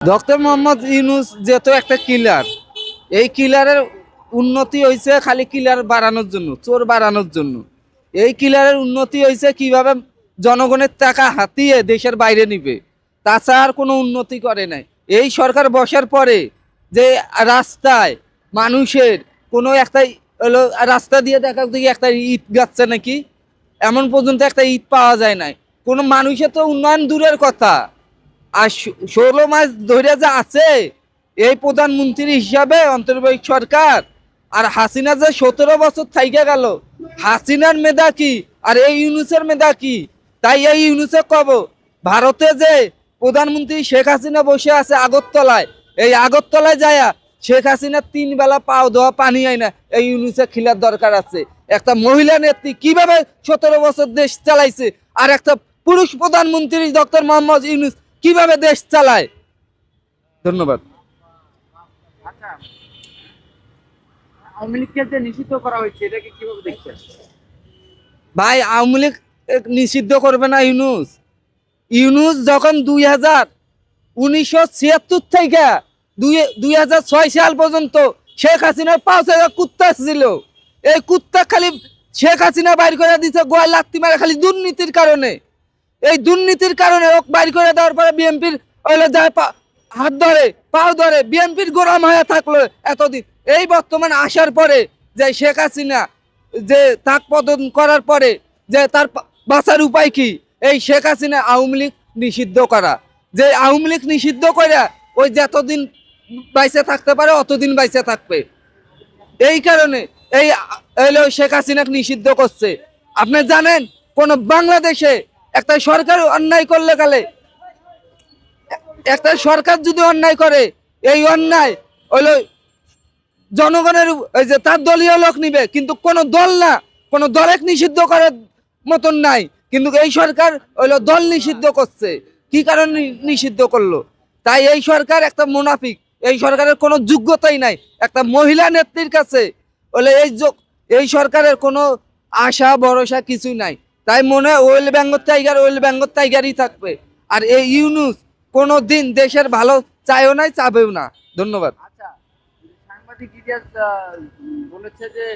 Doctor Mohammad Yunus যেহেতু একটা কিলার এই কিলারের উন্নতি হয়েছে খালি কিলার বাড়ানোর জন্য, চোর বাড়ানোর জন্য। এই কিলারের উন্নতি হয়েছে কীভাবে জনগণের টাকা হাতিয়ে দেশের বাইরে নিবে, তাছাড়া আর কোনো উন্নতি করে নাই। এই সরকার বসার পরে যে রাস্তায় মানুষের কোনো একটা রাস্তা দিয়ে দেখা দেখি একটা ঈদ গাচ্ছে নাকি, এমন পর্যন্ত একটা ঈদ পাওয়া যায় নাই। কোনো মানুষের তো উন্নয়ন দূরের কথা। আর ষোলো মাস ধরে যে আছে, এই প্রধানমন্ত্রী হিসাবে অন্তর্বর্তী সরকার, আর হাসিনা যে সতেরো বছর থাইকে গেল, হাসিনার মেধা কি, আর এই ইউনুসের মেধা কি? তাই এই ইউনুসে কব, ভারতে যে প্রধানমন্ত্রী শেখ হাসিনা বসে আছে আগরতলায়, এই আগরতলায় যায়া শেখ হাসিনা তিন বেলা পাও দেওয়া পানি হয় না, এই ইউনুসে খিলার দরকার আছে। একটা মহিলা নেত্রী কীভাবে সতেরো বছর দেশ চালাইছে, আর একটা পুরুষ প্রধানমন্ত্রী ডক্টর মোহাম্মদ ইউনুস কীভাবে দেশ চালায়? ধন্যবাদ। আওয়ামী লীগকে যে নিষিদ্ধ করা হয়েছে এটাকে কীভাবে দেখছেন? ভাই আওয়ামী লীগ নিষিদ্ধ করবে না ইউনুস। ইউনুস যখন দুই হাজার উনিশশো ছিয়াত্তর থেকে দুই হাজার ছয় সাল পর্যন্ত শেখ হাসিনার পাঁচ হাজার কুত্তা ছিল। এই কুত্তা খালি শেখ হাসিনা বাইর করে দিছে গোয়াল লাত্তি মারে খালি দুর্নীতির কারণে। এই দুর্নীতির কারণে ওক বাইর করে দেওয়ার পরে বিএনপির ওইলে যায় হাত ধরে, পাও ধরে, বিএনপির গোরাম হয়ে থাকল এতদিন। এই বর্তমান আসার পরে যে শেখ হাসিনা যে তাক পতন করার পরে যে তার বাঁচার উপায় কি? এই শেখ হাসিনা আওয়ামী লীগ নিষিদ্ধ করা। যে আওয়ামী লীগ নিষিদ্ধ করে ওই যতদিন বাইসে থাকতে পারে অতদিন বাইসে থাকবে। এই কারণে এই শেখ হাসিনাকে নিষিদ্ধ করছে। আপনি জানেন, কোন বাংলাদেশে একটা সরকার অন্যায় করলে কালে একটা সরকার যদি অন্যায় করে, এই অন্যায় হলো জনগণের এই যে তার দলীয় লোক নিবে, কিন্তু কোন দল না, কোন দলেক নিষিদ্ধ করার মতন নাই, কিন্তু এই সরকার হইল দল নিষিদ্ধ করছে। কি কারণে নিষিদ্ধ করল? তাই এই সরকার একটা মুনাফিক, এই সরকারের কোনো যোগ্যতাই নাই। একটা মহিলা নেত্রীর কাছে বলে এই এই সরকারের কোনো আশা, ভরসা কিছুই নাই। তাই মনে হয় royal Bengal tiger royal Bengal টাইগারই থাকবে। আর এই ইউনুস কোনো দিন দেশের ভালো চায়ও নাই চাবেও না। ধন্যবাদ। আচ্ছা সাংবাদিক ইতিহাস বলেছে যে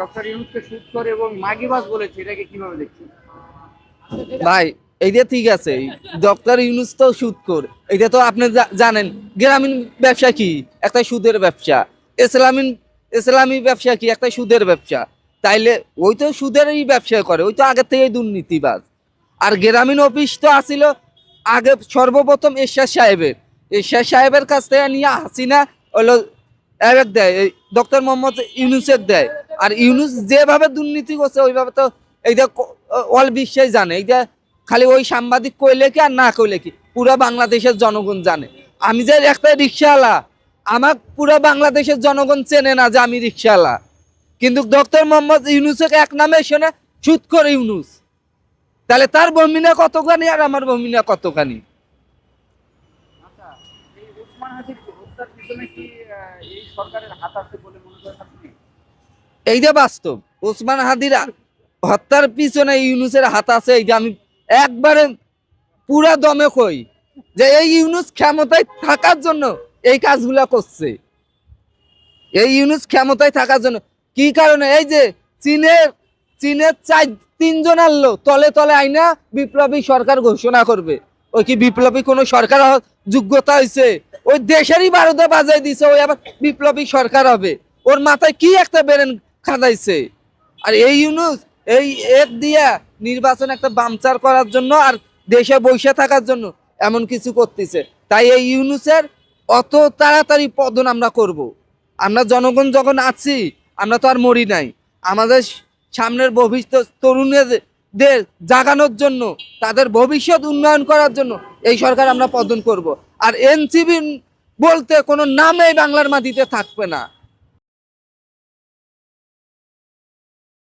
ডক্টর ইউনুসকে শুট এবং মাগিবাস বলেছে এটাকে কীভাবে দেখছেন? ভাই এইটা ঠিক আছে। ডক্টর ইউনুস তো সুদ কর। এটা তো আপনি জানেন। গ্রামীণ ব্যবসা কি? একটা সুদের ব্যবসা। ইসলামী ইসলামী ব্যবসা কি? একটা সুদের ব্যবসা। তাইলে ওই তো সুদেরই ব্যবসা করে, ওই তো আগে থেকেই দুর্নীতিবাজ। আর গ্রামীণ অফিস তো আসিল আগে সর্বপ্রথম এরশাদ সাহেবের। এরশাদ সাহেবের কাছ থেকে নিয়ে হাসিনা হলো, এক দেয় ডক্টর মোহাম্মদ ইউনুসের দেয়। আর ইউনুস যেভাবে দুর্নীতি করছে, ওইভাবে তো এইটা অল বিশ্বে জানে। এইটা খালি ওই সাংবাদিক কইলে কি আর না কইলে কি? পুরো বাংলাদেশের জনগণ জানে। আমি যে একটা রিক্সাওয়ালা আমার পুরো বাংলাদেশের জনগণ চেনে না যে আমি রিক্সাওয়ালা। কিন্তু ডক্টর মোহাম্মদ ইউনুসকে এক নামে শোনে সুদ করে ইউনুস। তাহলে তার বমিনা কতখানি আর আমার বমিনা কতখানি? আচ্ছা এইটা বাস্তব। ওসমান হাদির হত্যার পিছনে ইউনুসের হাত আছে এইটা আমি একবারে পুরা দমে কই যে এই ইউনুস ক্ষমতায় থাকার জন্য এই কাজগুলা করছে। এই ইউনুস ক্ষমতায় থাকার জন্য কি কারণে? এই যে চীনের চীনের চার, তিনজন আনলো, তলে তলে আইনা বিপ্লবী সরকার ঘোষণা করবে। ওই কি বিপ্লবী কোনো সরকার যোগ্যতা হয়েছে ওই দেশেরই বারোটা বাজাই দিছে, ওই আবার বিপ্লবী সরকার হবে। ওর মাথায় কি একটা বেরেন খাদাইছে? আর এই ইউনুস, এই এক দিয়া নির্বাচন একটা বামচার করার জন্য আর দেশে বসে থাকার জন্য এমন কিছু করতেছে। তাই এই ইউনুসের অত তাড়াতাড়ি পদন আমরা করব। আমরা জনগণ যখন আছি আমরা তো আর মরি নাই আমাদের সামনের ভবিষ্যৎ তরুণদের জাগানোর জন্য, তাদের ভবিষ্যৎ উন্নয়ন করার জন্য এই সরকার আমরা পদন করব। আর এনসিবি বলতে কোনো নামে বাংলার মাটিতে থাকবে না